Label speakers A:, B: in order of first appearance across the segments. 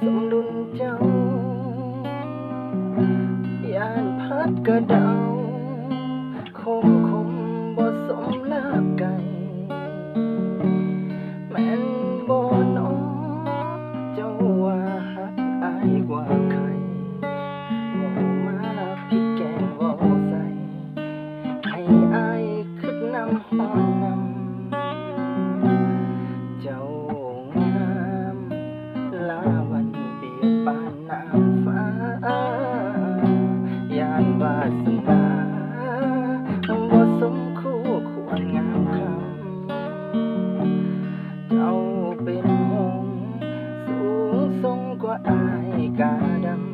A: สมดุลเจ้ายานพัดกระเดาคมคมบ่สมลาบไก่แม่นบ่นอเจ้าว่าหักอายกว่าเขา สนาบ่สมคู่ควรงามคำ เจ้าเป็นหงส์สูงทรงกว่าอายกาดำ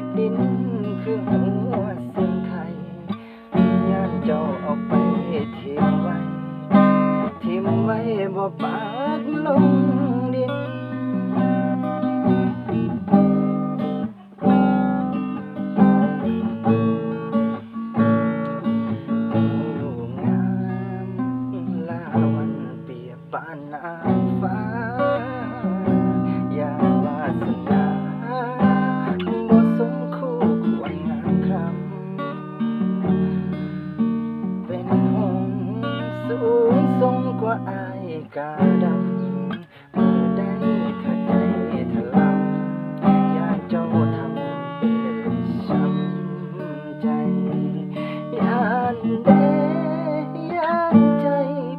A: ติดดิน คือหัวเสียงไข่ยานเจ้าเอาไปทิ้งไว้ ทิ้งไว้บ่ปากลง ว่าอายกาดำเมื่อได้ถ้าใจถลำอยากเจ้าทำเป็นช้ำใจยานเดยานใจ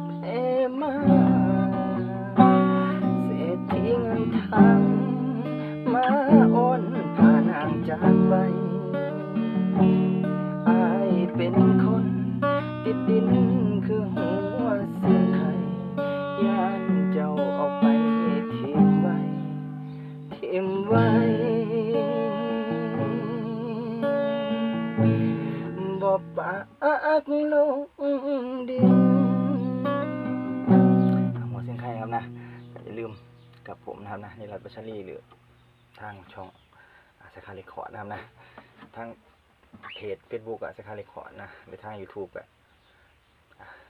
A: เพมาเศรษฐีเงินทั้งมาโอนพานางจากไปอายเป็นคนติดดินคือหัว บ่ปากลงดินหัวเสียงไข่ครับนะอย่าลืมกับผมนะครับนะในรัฐบัชรีหรือทางช่องสาขาเรคคอร์ดนะครับนะทางเพจ Facebook อะสาขาเรคคอร์ดนะหรือทาง YouTube อะ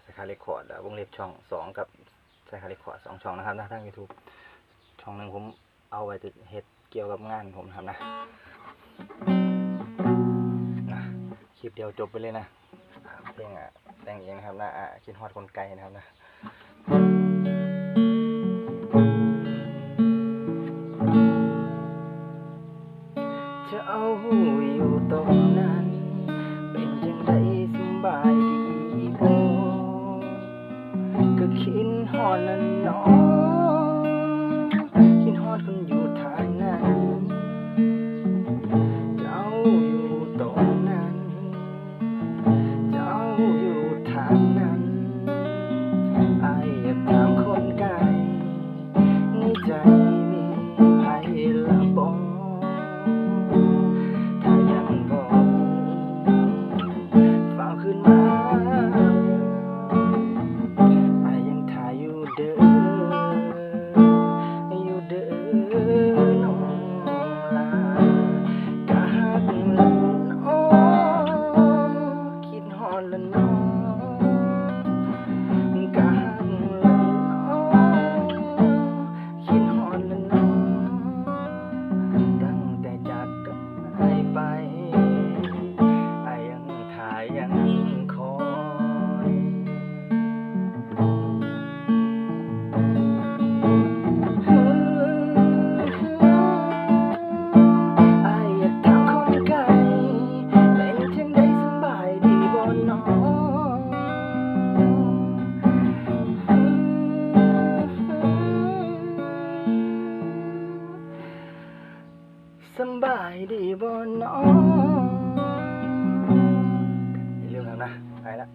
A: สาขาเรคคอร์ดวงเล็บช่องสองกับสาขาเรคคอร์ดสองช่องนะครับนะทาง YouTube ช่องหนึ่งผมเอาไว้จะเฮ็ดเกี่ยวกับงานผมนะครับนะ คลิปเดียวจบไปเลยนะเพลงอะแต่งเองนะครับนะอะคิดฮอดคนไกลนะครับนะ สำบายดีบ่น้องอย่าลืมทำนะ ไปละ